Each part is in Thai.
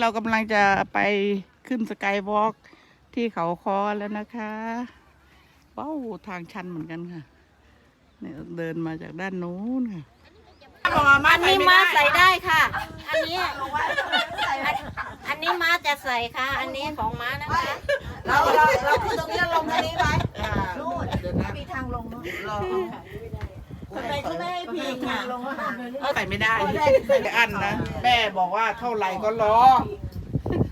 เรากำลังจะไปขึ้นสกายวอล์กที่เขาคอแล้วนะคะว้าวทางชันเหมือนกันค่ะเนี่ยเดินมาจากด้านนู้นค่ะอันนี้ม้าใส่ได้ค่ะ อันนี้อันนี้ม้าจะใส่ค่ะ อันนี้ของม้านะคะ เราเราเราคือตรงนี้เราลงตรงนี้ไว้นู่นเดี๋ยวนะมีทางลงนู่น รอทำไมเขาไม่ให้พิงอะลงมาใส่ไม่ได้ใส่อันนะแม่บอกว่าเท่าไหร่ก็รอ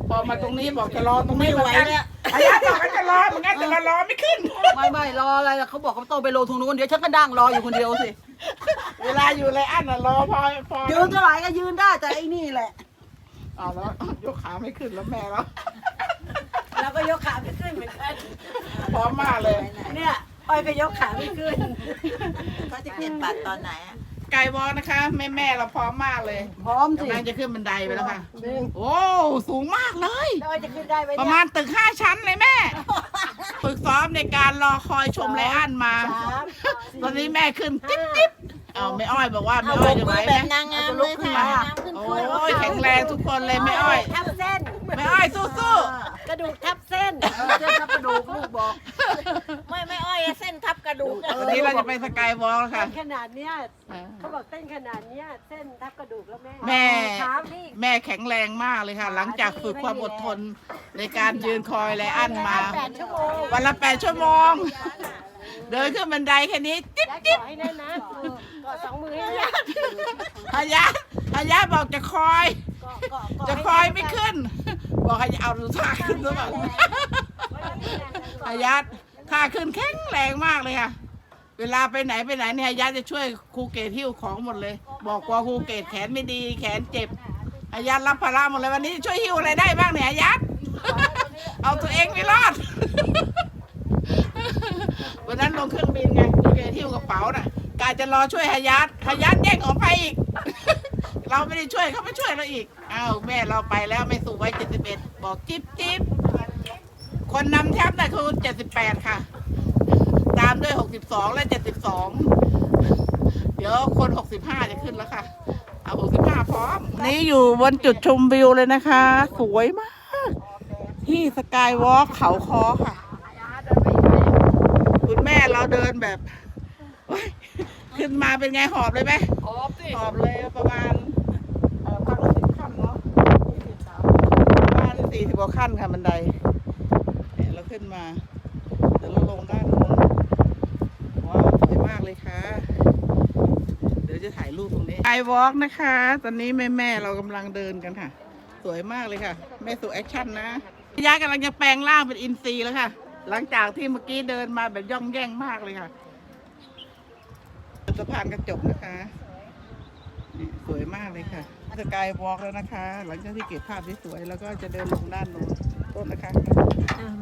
พอมาตรงนี้บอกจะรอตรงนี้เหมือนกันอายะบอกว่าจะรอเหมือนกันแต่เรารอไม่ขึ้น ไม่ไม่รออะไรล่ะเขาบอกเขาโตไปลงตรงนู้นเดี๋ยวฉันก็ดั่งรออยู่คนเดียวสิ เวลาอยู่ไรอันน่ะรอพอพอยืนเท่าไหร่ก็ยืนได้แต่ไอ้นี่แหละเอาแล้วยกขาไม่ขึ้นแล้วแม่แล้วเราก็ยกขาไม่ขึ้นเหมือนกันพร้อมมากเลยเนี่ย อ้อยก็ยกขาไม่ขึ้นเขาจะเปลี่ยนปัดตอนไหนอะไก่วอลนะคะ แม่แม่ๆเราพร้อมมากเลยพร้อมสิกำลังจะขึ้นบันไดไปแล้วค่ะโอ้สูงมากเลย แล้วอ้อยจะขึ้นได้ไหมประเนี่ยมาณตึกห้าชั้นเลยแม่ ฝึกซ้อมในการรอคอยชมไรอันมา สามตอนนี้แม่ขึ้นติ๊บติ๊บเอาไม่อ้อยบอกว่าไม่เอาอ้ลอยงจะไหวมือไหแบมบนางงามเลยค่ะนางงามขึ้นโอขึ้น้ยแข็งแรงทุกคนเลยไม่อ้อยทับเส้นไม่อ้อยสู้กระดูกทับเส้นเออเจ้าทับกระดูกลูกบอก ไม่ไม่อ้อยเส้นทับกระดูกๆวันนี้เราจะไปสกายวอล์กค่ะ ขนาดเนี้ยเขาบอกเต้นขนาดเนี้ยเส้นทับกระดูกแล้วแม่แม่ เท้านี่แม่แข็งแรงมากเลยค่ะ หลังจากฝึกความอดทนในการยืนคอยไรอันมา แปดชั่วโมงวันละแปดชั่วโมง เดินขึ้นบันไดแค่นี้ติ๊บและติ๊บเกาะให้แน่นนะเกาะสองมือให้แน่นฮายะฮายะบอกจะคอย เกาะเกาะเกาะจะคอยไม่ขึ้น บอกให้เอาดูท่าขึ้นหรือเปล่า ฮายะท่าขึ้นแข็งแรงมากเลยค่ะ เวลาไปไหนไปไหนเนี่ยฮายะจะช่วยครูเกตหิ้วของหมดเลย บอกว่าครูเกตแขนไม่ดี แขนเจ็บฮายะรับภาระหมดเลยวันนี้ช่วยหิ้วอะไรได้บ้างเนี่ยฮายะเอาตัวเองไม่รอด วันนั้นลงเครื่องบินไงครูเกตหิ้วกระเป๋าน่ะกาจะรอช่วยฮายะฮายะแย่งออกไปอีก เราไม่ได้ช่วยเขาไม่ช่วยเราอีกอ้าวแม่เราไปแล้วไม่สู่ไว้เจ็ดสิบเอ็ดบอกจิ๊บจิ๊บ คนนำแทบน่ะคือเจ็ดสิบแปดค่ะ ตามด้วยหกสิบสองและเจ็ดสิบสองเดี๋ยวคนหกสิบห้าจะขึ้นแล้วค่ะ เอาหกสิบห้าพร้อม นี่อยู่บนจุดชมวิวเลยนะคะ สวยมาก ที่สกายวอล์กเขาคอค่ะ คุณแม่เราเดินแบบโอ๊ยขึ้นมาเป็นไงหอบเลยไหมหอบสิหอบเลยประมาณเอ่อพักละสิบขั้นเนาะประมาณสี่สิบกว่าขั้นค่ะบันไดเนี่ยเรา ขึ้นมา เดี๋ยวเราลงด้านโน้นว้าวสวยมากเลยค่ะ เดี๋ยวจะถ่ายรูปตรงนี้ไอวอล์กนะคะ ตอนนี้แม่แม่ๆเรากำลังเดินกันค่ะ สวยมากเลยค่ะ แม่สู่แอคชั่นนะยากำลังจะแปลงร่างเป็นอินซีแล้วค่ะ หลังจากที่เมื่อกี้เดินมาแบบย่องแย่งมากเลยค่ะสะพานกระจกนะคะนี่สวยมากเลยค่ะสกายวอล์กแล้วนะคะ หลังจากที่เก็บภาพที่สวยแล้วก็จะเดินลงด้านโน้น ต้นนะคะ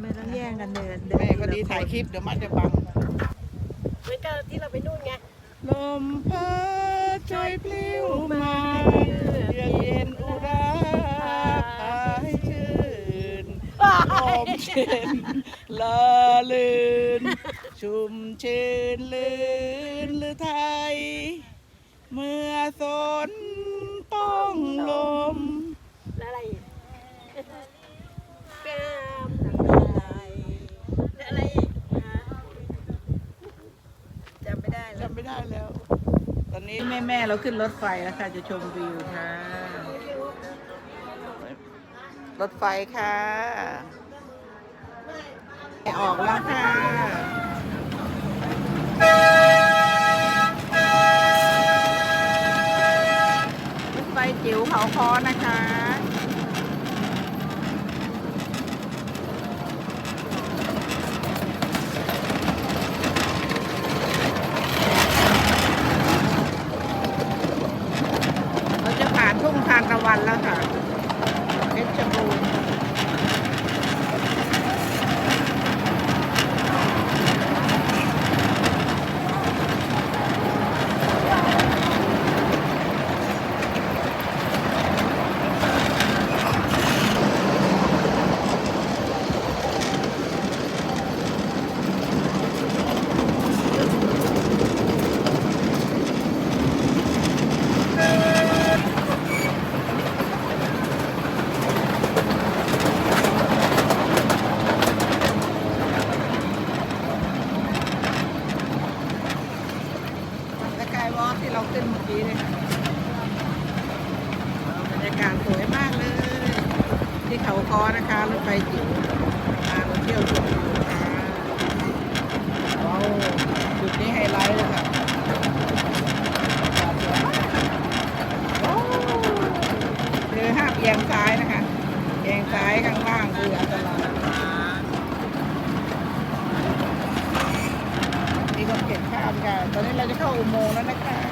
ไม่ต้องแย่งกันเดินแม่ก็ดีถ่ายคลิปเดี๋ยวมันจะบังเหมือนกับที่เราไปนู่นไงลมพัดใจปลิวมาเยือกเย็นอุราพาให้ชื่นลมเย็นละลื่น ชุ่มชื่นลื่นหรือไทย เมื่อฝนต้องลม แล้วอะไรอีกแก้มแล้วอะไรอีกฮะ จำไม่ได้แล้ว จำไม่ได้แล้ว ตอ นนี้แม่แม่ๆเราขึ้นรถไฟแล้วค่ะ จะชมวิวค่ะ รถไฟค่ะออกแล้วค่ะรถไฟจิ๋วเขาคอนะคะ เราจะผ่านทุ่งทานตะวันแล้วค่ะเพชรบูรณ์ กอนะคะรถไฟจิ๋วมาเราเที่ยวชมวิวค่ะว้าวจุดนี้ไฮไลท์เลยค่ะเรือห้ามเอียงซ้ายนะคะเอียงซ้ายข้างล่างคืออันตรายมีคนเก็บภาพค่ะตอนนี้เราจะเข้าอุโมงค์แล้วนะคะ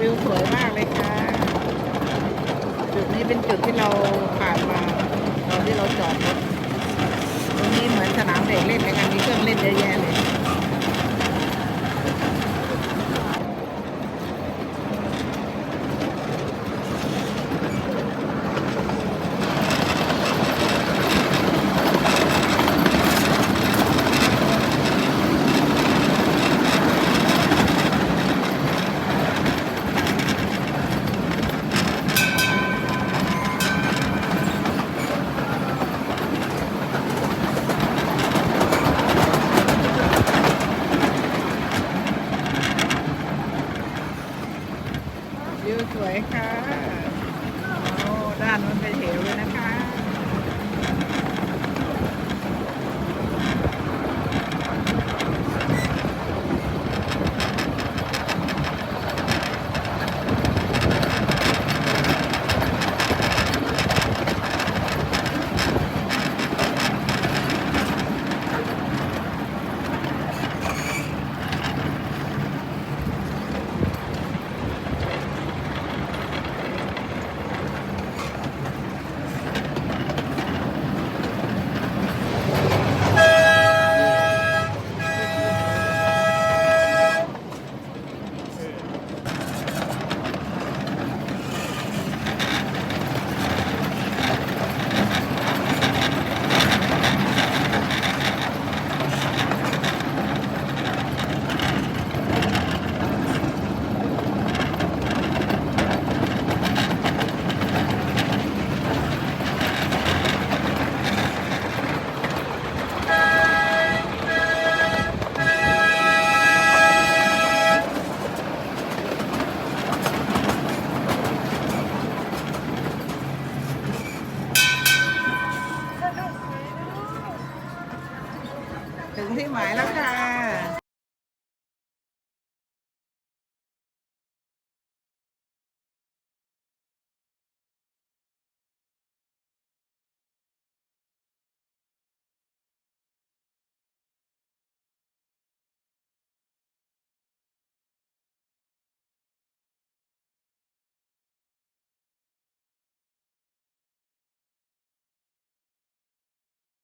วิวสวยมากเลยค่ะ จุดนี้เป็นจุดที่เราผ่านมาตอนที่เราจอดรถตรงนี้เหมือนสนามเด็กเล่นเลยค่ะมีเครื่องเล่นเยอะแยะเลย หมายแล้วค่ะ